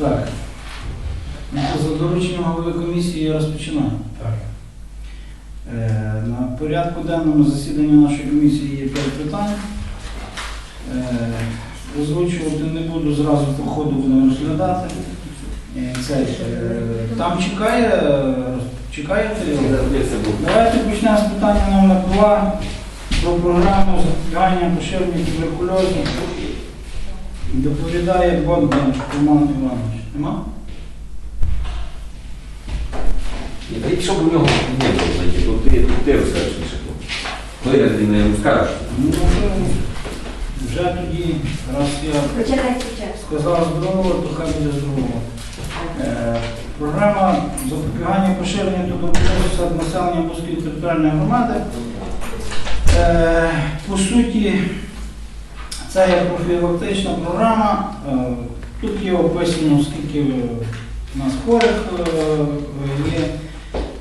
Так. Ну, За дорученням голови комісії я розпочинаю. Так. Е, На порядку денному засіданні нашої комісії є п'ять питань. Е, Озвучувати не буду, зразу по ходу будемо розглядати. Е, Це, е, там чекає, чекаєте? Давайте почнемо з питання номер 2 про програму запобігання поширення туберкульозу. Доповідає Богдан Роман Іванович. Нема? Ні, та якщо б у нього не було знайти, то ти, ти розкажеш лише. Ну, я ти не розкажеш. Ну, вже, вже тоді, раз я Починайте час. сказав здорово, то хай буде здорово. Е, Програма запобігання поширення туберкульозу серед населення Бузької територіальної громади. Е, По суті, це є профілактична програма. Е, Тут є описано, скільки у нас хворих е, є,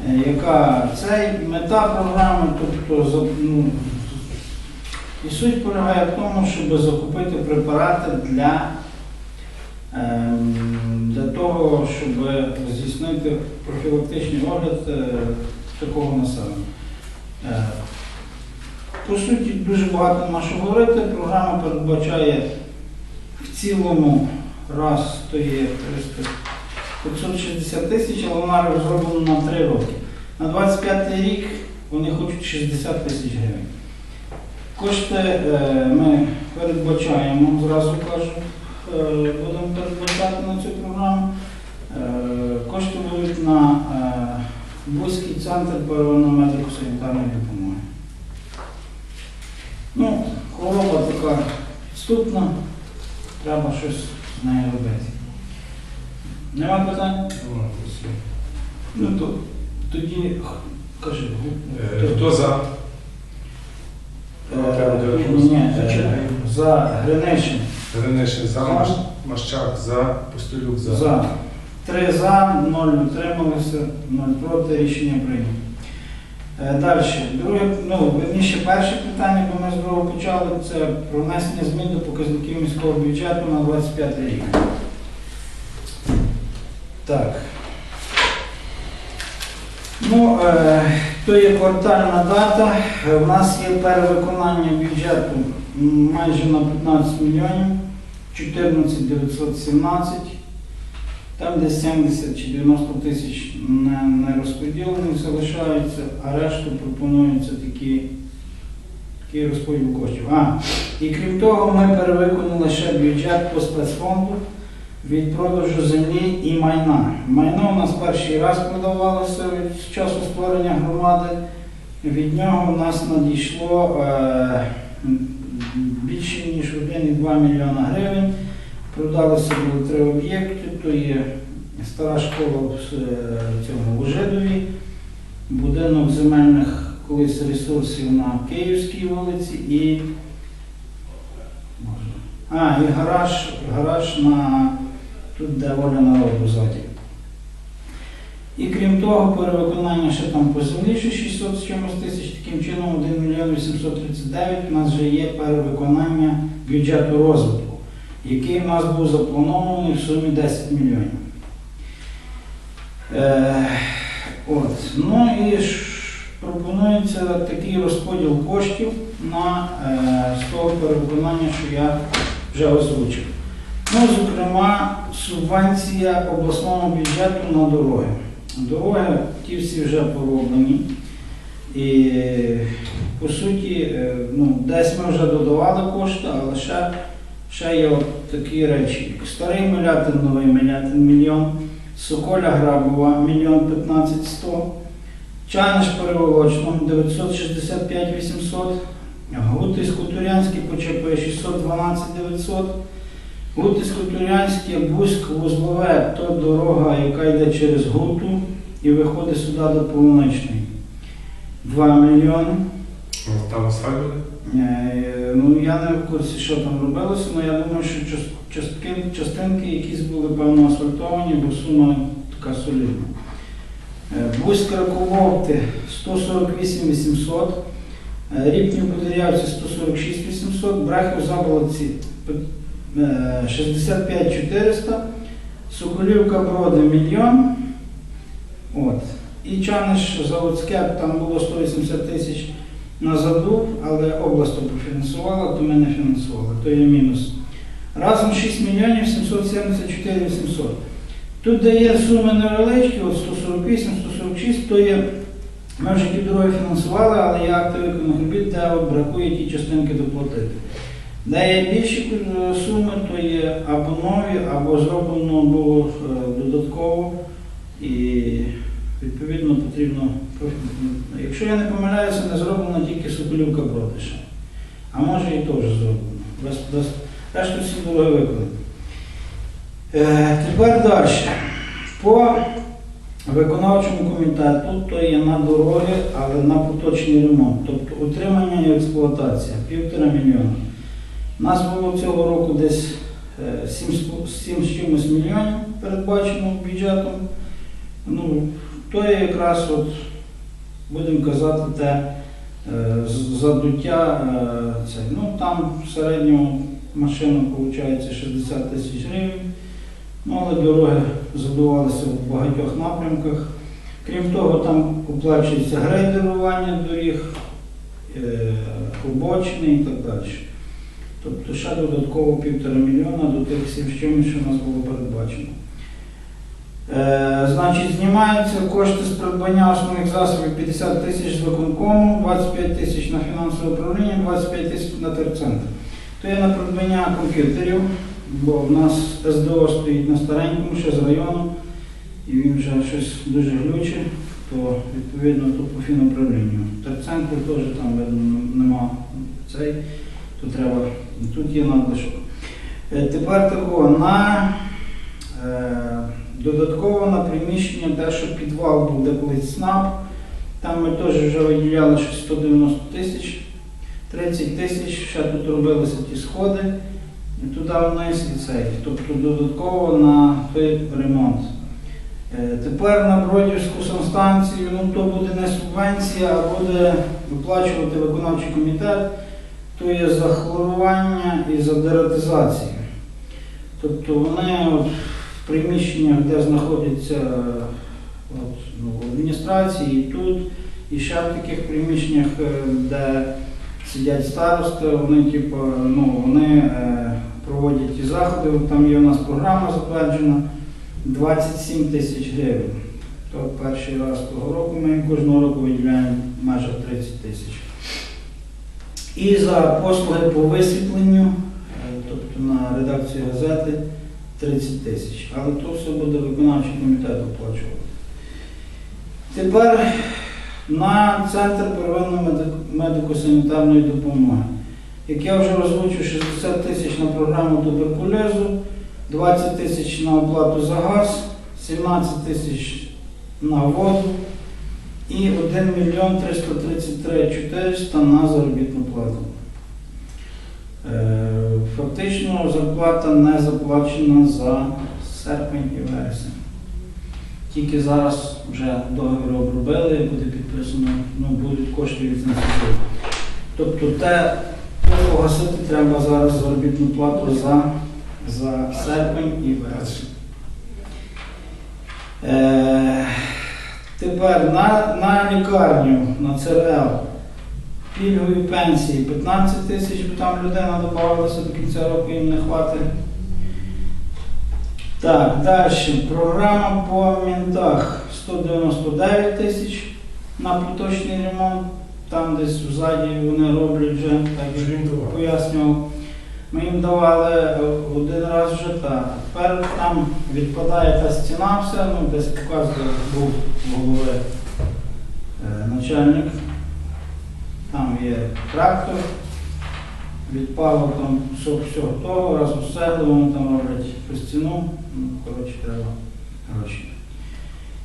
е, яка це мета програми, тобто ну, і суть полягає в тому, щоб закупити препарати для, ем, для того, щоб здійснити профілактичний огляд е, такого населення. По суті, дуже багато нема що говорити. Програма передбачає в цілому раз то є 560 тисяч, але вона розроблена на 3 роки. На 25 рік вони хочуть 60 тисяч гривень. Кошти е, ми передбачаємо, зразу кажу, е, будемо передбачати на цю програму. Е, Кошти будуть на Бузький центр первинної медико-санітарної допомоги. Ну, хвороба така підступна, треба щось з нею робити. Нема питань? Ну то тоді кажи. Е, Хто за? Е, Ні, е, за Гринишин. Гринишин за, Мащак за, Постолюк за. За. Три за, ноль утрималися, ноль проти, рішення прийнято. Е, Далі. Друге, ну, верніше перше питання, бо ми з почали, це про внесення змін до показників міського бюджету на 25 рік. Так. Ну, е, то є квартальна дата. Е, У нас є перевиконання бюджету майже на 15 мільйонів, 14 917. Там десь 70 чи 90 тисяч не, не а решту пропонуються такі, такий розподіл коштів. А, і крім того, ми перевиконали ще бюджет по спецфонду від продажу землі і майна. Майно у нас перший раз продавалося від часу створення громади. Від нього у нас надійшло е, більше ніж 1,2 мільйона гривень. Продалися були три об'єкти, то є стара школа в е, цьому Ужидові, будинок земельних колись ресурсів на Київській вулиці і, а, і гараж, гараж на тут, де воля народу ззаді. І крім того, перевиконання ще там по землі ще 600 з чимось тисяч, таким чином 1 мільйон 839 у нас вже є перевиконання бюджету розвитку, який у нас був запланований в сумі 10 мільйонів. Е, от. Ну і пропонується такий розподіл коштів на е, з того перевиконання, що я вже озвучив. Ну, зокрема, субвенція обласного бюджету на дороги. Дороги ті всі вже пороблені. І по суті, е, ну, десь ми вже додавали кошти, але ще, ще є от такі речі. Старий Милятин, новий Милятин, мільйон. Соколя Грабова, мільйон 15 100. Чаниш переволочно 965 800. Гутисько-Турянський ПЧП 612 900. Гутисько-Турянське, Бузьк, Вузлове, то дорога, яка йде через Гуту і виходить сюди до Полуничної. 2 мільйони. Там? Е, Ну, я не в курсі, що там робилося, але я думаю, що частки, частинки якісь були певно асфальтовані, бо сума така солідна. Е, Бузька 148 800, е, Ріпні Подерявці 146 800, Брехів Заболоці е, 65 400, Соколівка Броди мільйон. От. І Чаниш Заводське, там було 180 тисяч на задув, але область профінансувала, то ми не фінансували, то є мінус. Разом 6 мільйонів 774 800. Тут де є суми невеличкі, от 148, 146, то є, ми вже ті дороги фінансували, але є акти виконаних робіт, де от бракує ті частинки доплатити. Де є більші е, суми, то є або нові, або зроблено було е, додатково. І відповідно потрібно. Якщо я не помиляюся, не зроблено тільки Соколівка Бродиша. А може і вже зроблено. Решту всі дороги виконані. Е, тепер далі. По виконавчому комітету то є на дороги, але на поточний ремонт. Тобто утримання і експлуатація півтора мільйона. Нас було цього року десь 7, з чимось мільйонів передбачено бюджетом. Ну, то є якраз, от, будемо казати, те е, задуття. е, Це. Ну, там в середньому машина виходить 60 тисяч гривень. Ну, але дороги задувалися в багатьох напрямках. Крім того, там оплачується грейдерування доріг, е, обочини і так далі. Тобто ще додатково півтора мільйона до тих чимось, що у нас було передбачено. Е, значить, знімаються кошти з придбання основних засобів 50 тисяч з виконкому, 25 тисяч на фінансове управління, 25 тисяч на терцентр. То є на придбання комп'ютерів, бо в нас СДО стоїть на старенькому, ще з району, і він вже щось дуже глючить, то відповідно тут по фінуправлінню. Терцентру теж там видно, нема цей, то треба, тут є надлишок. Е, Тепер такого на е, додатково на приміщення, те, що підвал був де колись СНАП, там ми теж вже виділяли щось 190 тисяч, 30 тисяч, ще тут робилися ті сходи, і туди вниз і цей. Тобто додатково на той ремонт. Е, Тепер на Бродівську санстанцію, ну то буде не субвенція, а буде виплачувати виконавчий комітет, то є за хлорування і за дератизацію. Тобто вони от, приміщеннях, де знаходяться от, ну, адміністрації, і тут, і ще в таких приміщеннях, е, де сидять старости, вони, типу, ну, вони е, проводять ті заходи, там є у нас програма затверджена 27 тисяч гривень. То перший раз того року ми кожного року виділяємо майже 30 тисяч. І за послуги по висвітленню, е, тобто на редакцію газети 30 тисяч. Але то все буде виконавчий комітет оплачувати. Тепер на центр первинної медико-санітарної допомоги. Як я вже озвучив, 60 тисяч на програму туберкульозу, 20 тисяч на оплату за газ, 17 тисяч на воду і 1 мільйон 333 400 на заробітну плату. Фактично зарплата не заплачена за серпень і вересень. Тільки зараз вже договір обробили буде підписано, ну, будуть кошти від ЗНСУ. Тобто те погасити треба зараз заробітну плату за, за серпень і вересень. Е, тепер на, на лікарню, на ЦРЛ, пільгові пенсії 15 тисяч, бо там людина додавалася до кінця року, їм не хватить. Так, далі. Програма по мінтах 199 тисяч на поточний ремонт. Там десь ззаді вони роблять вже, так як пояснював. Ми їм давали е, один раз вже так. Тепер там відпадає та стіна все, ну десь показує був голови е, начальник. Там є трактор, відпало там все, все готово, разом з цеглою вони там роблять по стіну. Ну, коротше, треба гроші.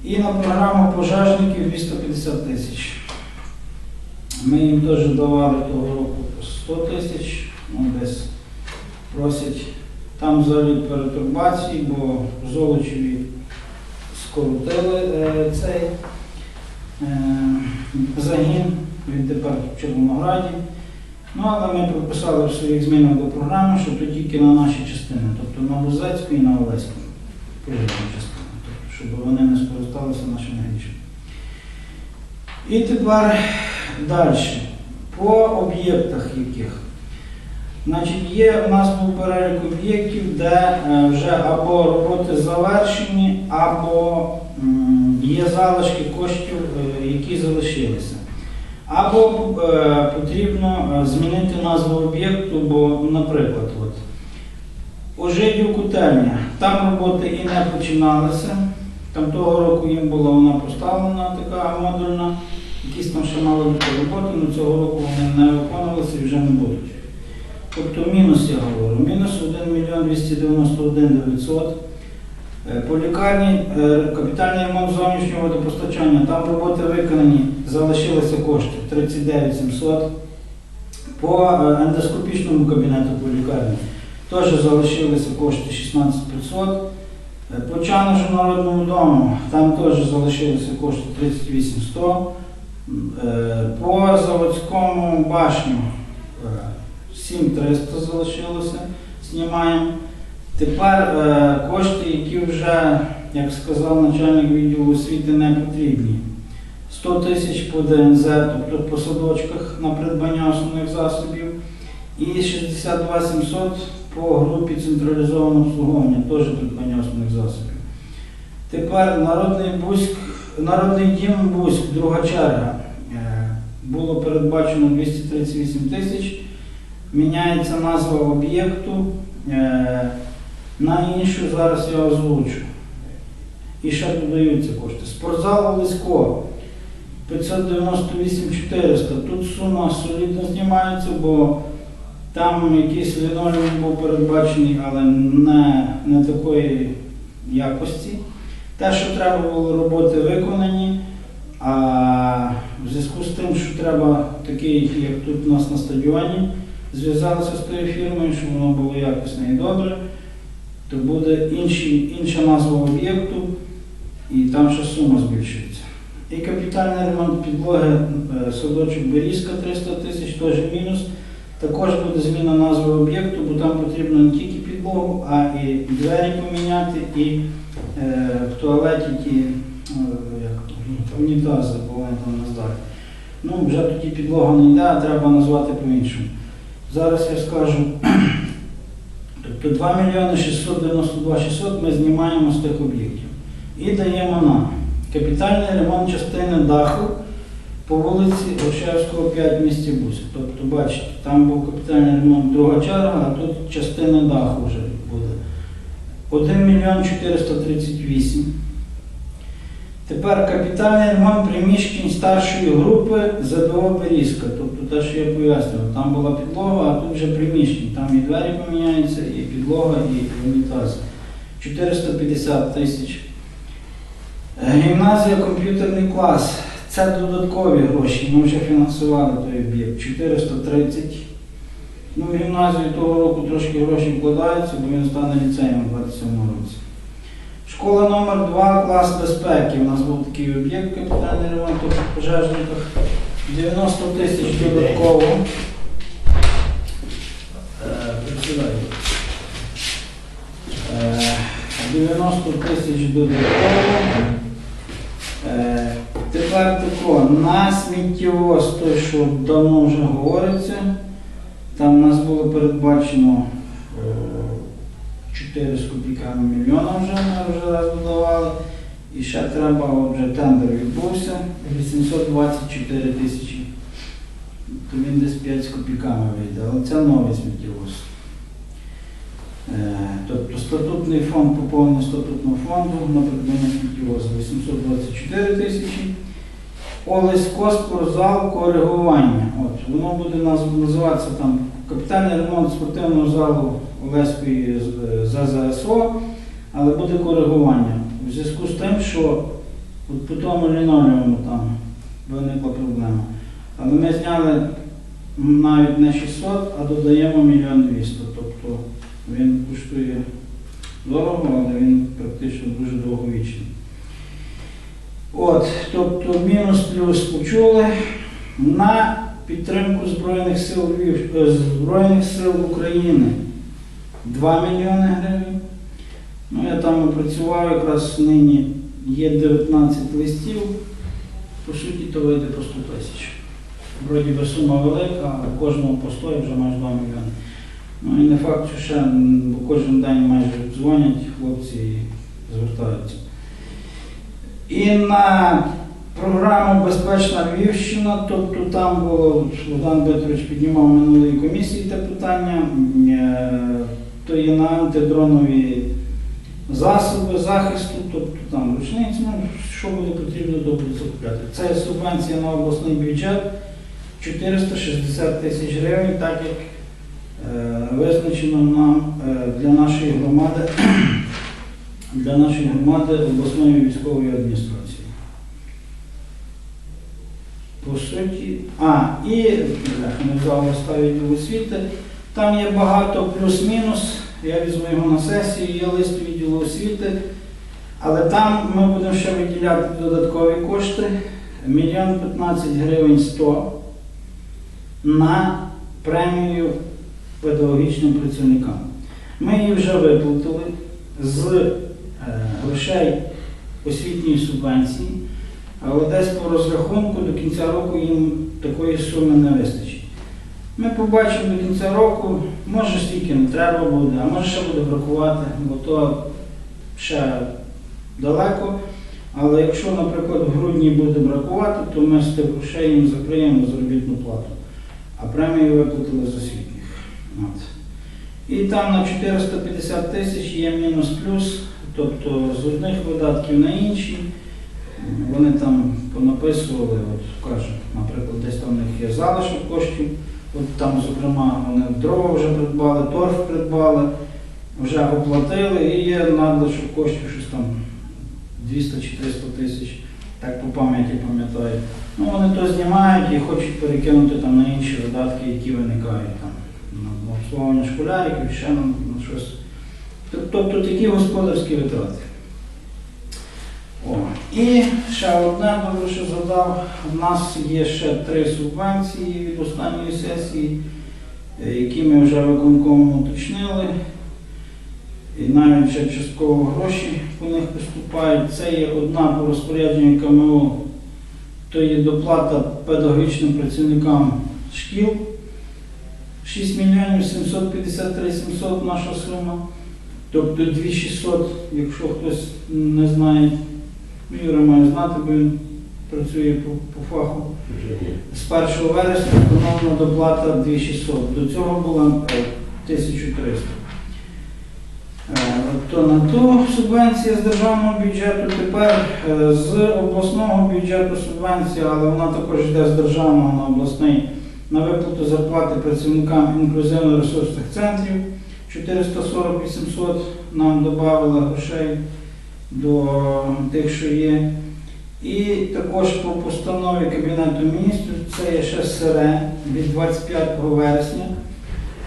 І на програму пожежників 250 тисяч. Ми їм теж давали того року 100 тисяч, ну десь просять там взагалі перетурбації, бо Золочеві скоротили е, цей е, загін, він тепер в Червонограді. Ну, але ми прописали в своїх змінах до програми, що то тільки на наші частини, тобто на Лузецьку і на Олеську. пожежну частину, тобто, щоб вони не скористалися нашими рішеннями. І тепер далі. По об'єктах яких. Значить, є у нас був перелік об'єктів, де е, вже або роботи завершені, або є залишки коштів, е, які залишилися. Або е, потрібно е, змінити назву об'єкту, бо, наприклад, от, Ожидів котельня, там роботи і не починалися. Там того року їм була вона поставлена така модульна, якісь там ще мали бути роботи, але цього року вони не виконувалися і вже не будуть. Тобто мінус я говорю. Мінус 1 мільйон 291 900. Е, По лікарні е, капітальний ремонт зовнішнього водопостачання, там роботи виконані, залишилися кошти 39 700. По е, ендоскопічному кабінету по лікарні теж залишилися кошти 16 500. Е, По Чаножу народному дому, там теж залишилися кошти 38 100. Е, По заводському башню е, 7300 залишилося, знімаємо. Тепер е, кошти, які вже, як сказав начальник відділу освіти, не потрібні. 100 тисяч по ДНЗ, тобто по садочках на придбання основних засобів, і 62 700 по групі централізованого обслуговування, теж придбання основних засобів. Тепер народний Бузьк, народний дім Бузьк, друга черга. Е, Було передбачено 238 тисяч. Міняється назва об'єкту е, на іншу, зараз я озвучу. І ще додаються кошти. Спортзал Лисько 598 400. Тут сума солідно знімається, бо там якийсь лінолеум був передбачений, але не, не такої якості. Те, що треба було роботи виконані, а в зв'язку з тим, що треба такий, як тут у нас на стадіоні, зв'язалися з тою фірмою, щоб воно було якісне і добре, то буде інші, інша назва об'єкту, і там ще сума збільшується. І капітальний ремонт підлоги е, садочок Берізка 300 тисяч, теж мінус. Також буде зміна назви об'єкту, бо там потрібно не тільки підлогу, а і двері поміняти, і е, в туалеті ті е, як, унітази, бо вони там не здалі. Ну, вже тоді підлога не йде, а треба назвати по-іншому. Зараз я скажу, тобто 2 мільйони 692 600 ми знімаємо з тих об'єктів. І даємо на капітальний ремонт частини даху по вулиці Грушевського 5 в місті Бусь. Тобто, бачите, там був капітальний ремонт друга черга, а тут частина даху вже буде. 1 мільйон 438. Тепер капітальний ремонт приміщень старшої групи ЗДО Берізка. Те, що я пояснював, там була підлога, а тут вже приміщення. Там і двері поміняються, і підлога, і унітаз. 450 тисяч. Гімназія комп'ютерний клас. Це додаткові гроші. Ми вже фінансували той об'єкт. 430. Ну, в гімназію того року трошки гроші вкладаються, бо він стане ліцеєм у 27 році. Школа номер 2 клас безпеки. У нас був такий об'єкт капітальний ремонт у пожежниках. 90 тисяч додатково. Е, присідаю. Е, 90 тисяч додатково. Е, Тепер тако, на сміттєвоз, той, що давно вже говориться, там у нас було передбачено е, 4 з копійками мільйона вже ми вже раз додавали. І ще треба, вже тендер відбувся, 824 тисячі. То він десь 5 з копійками вийде, але це новий сміттєвоз. Е, Тобто статутний фонд, поповнення статутного фонду на придбання сміттєвозу 824 тисячі. Олесько спортзал коригування. От, воно буде наз- називатися там капітальний ремонт спортивного залу Олеської ЗЗСО, але буде коригування. Зв'язку з тим, що от по тому лінолеуму там виникла проблема. Але ми зняли навіть не 600, а додаємо 1 мільйон 200. Тобто він коштує дорого, але він практично дуже довговічний. От, тобто мінус плюс почули на підтримку Збройних сил е, Збройних сил України 2 мільйони гривень. Ну, я там опрацював якраз нині є 19 листів, по суті, то вийде по 100 тисяч. Вроді би сума велика, але кожного по 100 вже майже 2 мільйони. Ну і не факт, що ще, бо кожен день майже дзвонять хлопці і звертаються. І на програму Безпечна Львівщина, тобто там було, Богдан Петрович піднімав минулої комісії те питання, е, то є на антидронові засоби захисту, тобто там рушниці, ну, що буде потрібно, то буде закупляти. Це субвенція на обласний бюджет 460 тисяч гривень, так як е, визначено нам е, для нашої громади, для нашої громади обласної військової адміністрації. По суті, а, і не взяв листа відділу освіти. Там є багато плюс-мінус. Я візьму його на сесію, є лист відділу освіти. Але там ми будемо ще виділяти додаткові кошти. Мільйон 15 гривень 100 на премію педагогічним працівникам. Ми її вже виплатили з е, грошей освітньої субвенції, але десь по розрахунку до кінця року їм такої суми не вистачить. Ми побачимо до кінця року, може стільки не треба буде, а може ще буде бракувати, бо то ще далеко. Але якщо, наприклад, в грудні буде бракувати, то ми з тих грошей їм закриємо заробітну плату. А премію виплатили з освітніх. От. І там на 450 тисяч є мінус-плюс, тобто з одних видатків на інші. Вони там понаписували, от кажуть, наприклад, десь там у них є залишок коштів. От там, зокрема, вони дрова вже придбали, торф придбали, вже оплатили і є надлишок коштів, щось там 200 чи 300 тисяч, так по пам'яті пам'ятаю. Ну, вони то знімають і хочуть перекинути там на інші видатки, які виникають там на обслуговування школяриків, ще на, на щось. Тобто такі господарські витрати. О. І ще одне, добре, що задав. У нас є ще три субвенції від останньої сесії, е, які ми вже виконкомом уточнили. І навіть вже частково гроші по них поступають. Це є одна по розпорядженню КМО, то є доплата педагогічним працівникам шкіл. 6 мільйонів 753 700 наша сума. Тобто 2600, якщо хтось не знає, ну, Юра має знати, бо він працює по, по фаху. З 1 вересня встановлена доплата 2600. До цього була е, 1300. Е, То на ту субвенція з державного бюджету, тепер е, з обласного бюджету субвенція, але вона також йде з державного на обласний на виплату зарплати працівникам інклюзивно-ресурсних центрів 440-800 нам додали грошей до тих, що є. І також по постанові Кабінету міністрів, це є ще СРЕ від 25 вересня.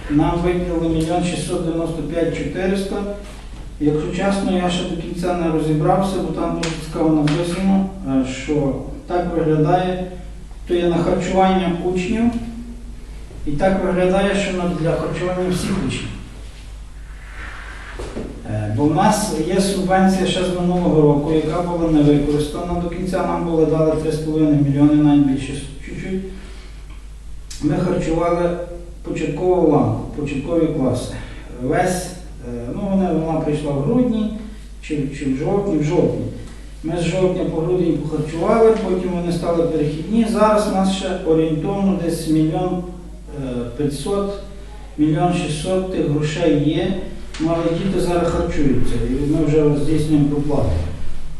Нам виділили 1 695 400. Якщо чесно, я ще до кінця не розібрався, бо там дуже цікаво написано, е, що так виглядає, то є на харчування учнів, і так виглядає, що для харчування всіх учнів. Е, Бо в нас є субвенція ще з минулого року, яка була не використана до кінця. Нам були дали 3,5 мільйони, навіть більше чуть-чуть. Ми харчували початкову ланку, початкові класи. Весь, е, ну вони, вона прийшла в грудні чи, чи в жовтні, в жовтні. Ми з жовтня по грудень похарчували, потім вони стали перехідні. Зараз у нас ще орієнтовно десь мільйон е, 500, мільйон 600 тих грошей є. Ну, діти зараз харчуються, і ми вже здійснюємо проплату.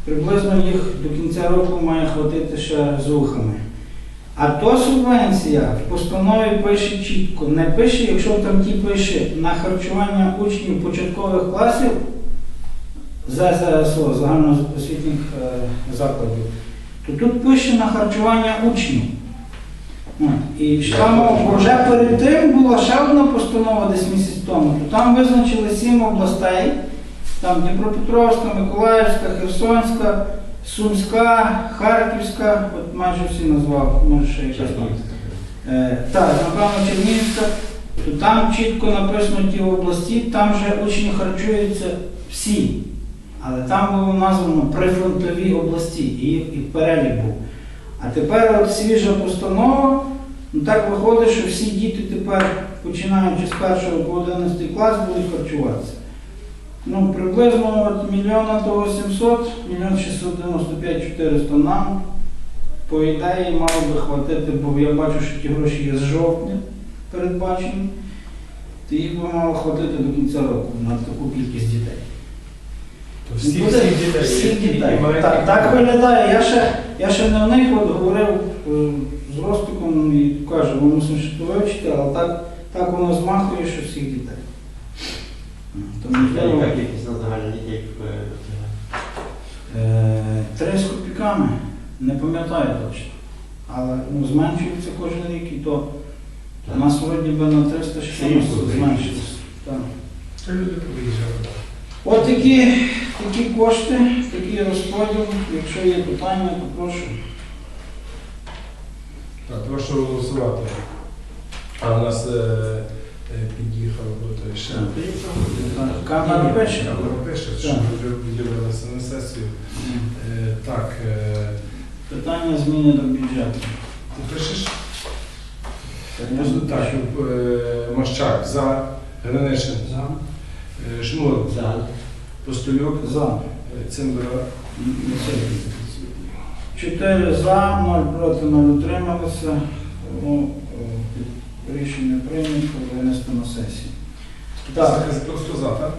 Приблизно їх до кінця року має хватити ще з ухами. А то субвенція в постанові пише чітко, не пише, якщо там ті пише на харчування учнів початкових класів ЗЗСО, загальноосвітніх е, закладів, то тут пише на харчування учнів. І там вже перед тим була ще одна постанова десь місяць тому, то там визначили сім областей, там Дніпропетровська, Миколаївська, Херсонська, Сумська, Харківська, от майже всі назвав, може ще якась. Е, так, напевно, Чернігівська, то там чітко написано ті області, там вже учні харчуються всі. Але там було названо прифронтові області, і, і перелік був. А тепер от свіжа постанова, ну так виходить, що всі діти тепер, починаючи з 1 по 11 клас, будуть харчуватися. Ну, приблизно от мільйона того 700, мільйон 695 400 нам, по ідеї, мало би хватити, бо я бачу, що ті гроші є з жовтня передбачені, то їх би мало хватити до кінця року на таку кількість дітей. То всі, Буде всі дітей. які дітей. Так, такі так проблеми. виглядає. Я ще, я ще не в них от говорив е, з Ростиком і кажу, ми мусимо ще то вивчити, але так, так воно змахує, що всіх дітей. Тому Яка кількість на загальних дітей е, е, три з копійками, не пам'ятаю точно. Але ну, зменшується кожен рік і то у нас вроді би на 300 ще Сім зменшилось. Так. Та люди повиїжджали. От такі, такі кошти, такий розподіл. Якщо є питання, то прошу. Так, прошу голосувати. А у нас е, е, під'їхав до той ще. Камера пише. Пише, що Так. вже на сесію. Е, Так, е, Питання зміни до бюджету. ти пишеш? Так, е, Мащак за, Гринишин, За. е, Шмур, За. Постолюк, За. е, Цимбра. Чотири за, ноль проти, ноль утрималися. Тому е, рішення прийнято винести на сесію. Так. Просто за, так?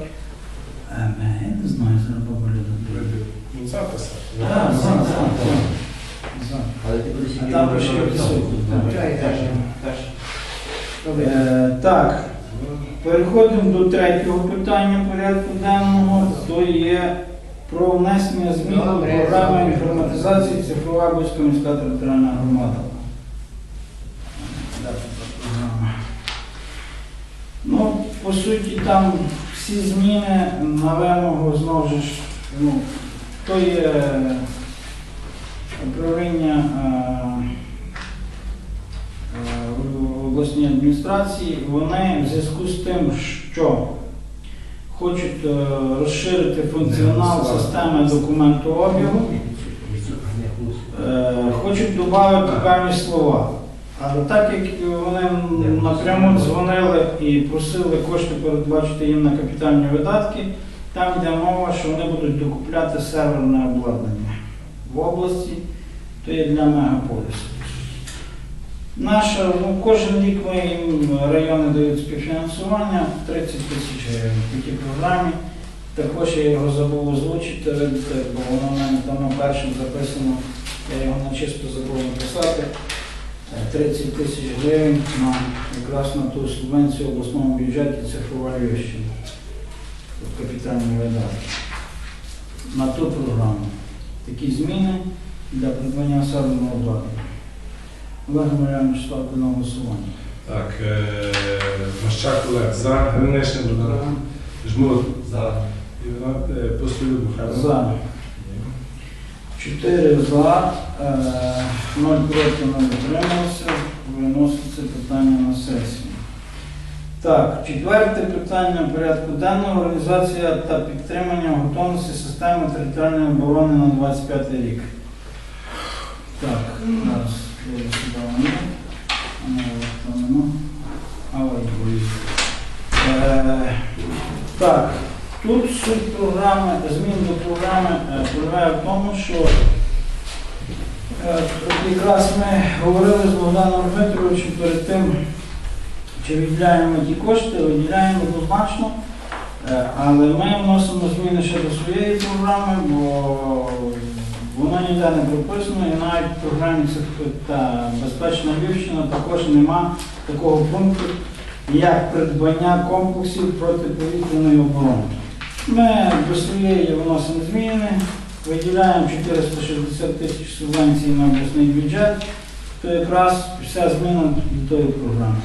Е, Я не знаю, зараз поболю. Ну, записав. Так, за, за, за. За. Але ти будеш А там ще відсутні. Так. Е, Так, переходимо до третього питання порядку денного. То є про внесення змін до програми інформатизації цифрова Бузька міська територіальна громада. Ну, по суті, там всі зміни на вимогу знову ж, ну, то є управління е, обласній адміністрації, вони в зв'язку з тим, що хочуть е, розширити функціонал системи документообігу, е, хочуть додати певні слова. Але так як вони напряму дзвонили і просили кошти передбачити їм на капітальні видатки, там йде мова, що вони будуть докупляти серверне обладнання в області, то є для мегаполісу. Наша, ну, кожен рік ми їм райони дають співфінансування 30 тисяч гривень в такій програмі. Також я його забув озвучити, бо воно в мене там першим записано, я його на чисто забув написати. Е, 30 тисяч гривень на якраз на ту субвенцію в обласному бюджеті цифрова Львівщина. Капітальні видатки. На ту програму. Такі зміни для придбання обладнання. Олег Мар'янович ставте на голосування. Так, е, Мащак Олег за, Гринишин Богдан, Жмур, За. Е, Постолюк Михайло. За. Чотири за, е, ноль проти, ноль утримався. Виноситься питання на сесію. Так, четверте питання порядку денного. Організація та підтримання готовності системи територіальної оборони на 25 рік. Так, зараз Так, тут суть програми, змін до програми е, полягає в тому, що е, якраз ми говорили з Богданом Дмитровичем перед тим, чи виділяємо ті кошти, виділяємо однозначно, е, але ми вносимо зміни ще до своєї програми, бо воно ніде не прописано, і навіть в програмі та безпечна Львівщина також нема такого пункту, як придбання комплексів протиповітряної оборони. Ми до своєї вносимо зміни, виділяємо 460 тисяч субвенцій на обласний бюджет, то якраз вся зміна до тої програми.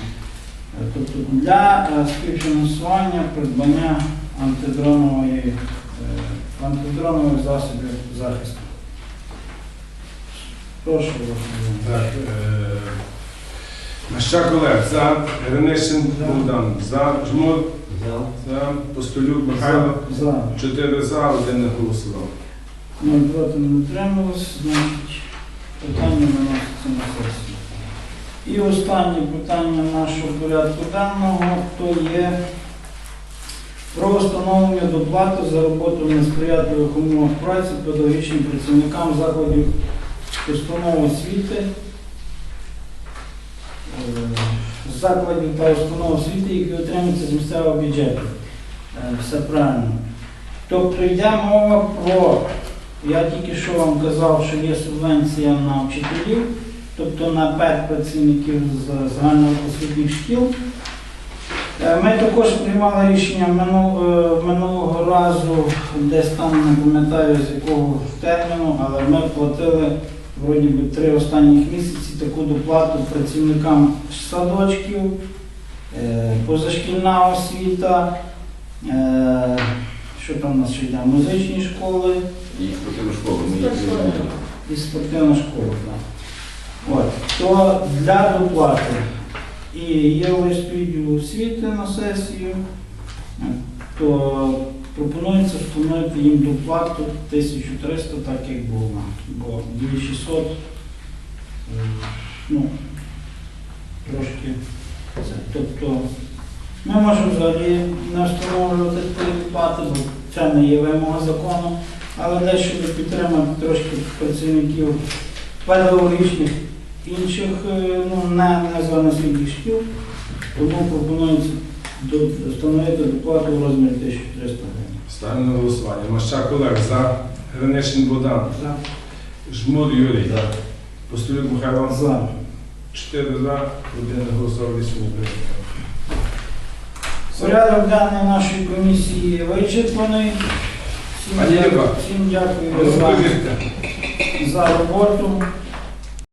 Тобто для е, співфінансування придбання е, антидронових засобів захисту. Прошу вас. Так, е, Мащак Олег за, Гринишин Богдан за, Жмур, За. За. Постолюк Михайло. За. Чотири за, один не голосував. Ми проти не утрималися, значить питання виноситься на сесію. І останнє питання нашого порядку денного, то є про встановлення доплати за роботу в несприятливих умовах праці педагогічним працівникам закладів установ освіти, е, закладів та установ освіти, які отримуються з місцевого бюджету. Е, Все правильно. Тобто йде мова про я тільки що вам казав, що є субвенція на вчителів, тобто на 5 працівників з загальноосвітніх шкіл. Е, Ми також приймали рішення мину- минулого разу, десь там не пам'ятаю з якого терміну, але ми платили вроді би три останніх місяці таку доплату працівникам садочків, е, позашкільна освіта, е, що там у нас ще йде, музичні школи. І спортивну школу ми. І спортивна школа, так. От. То для доплати і є лист відділу освіти на сесію, то пропонується встановити їм доплату 1300, так як було. Бо 2600, е, ну, трошки це. Тобто ми можемо взагалі не встановлювати доплати, бо це не є вимога закону. Але дещо щоб підтримати трошки працівників педагогічних інших, е, ну, не, не загальноосвітніх шкіл, тому пропонується встановити доплату у розмірі 1300 гривень. Ставлю на голосування. Мащак Олег за. Гринишин Богдан. За. Жмур Юрій. Постолюк Михайло. За. Чотири за, один не голосував, рішення прийнято. Порядок денний нашої комісії вичерпаний. Всім Пані Єва. Всім дякую за, за роботу.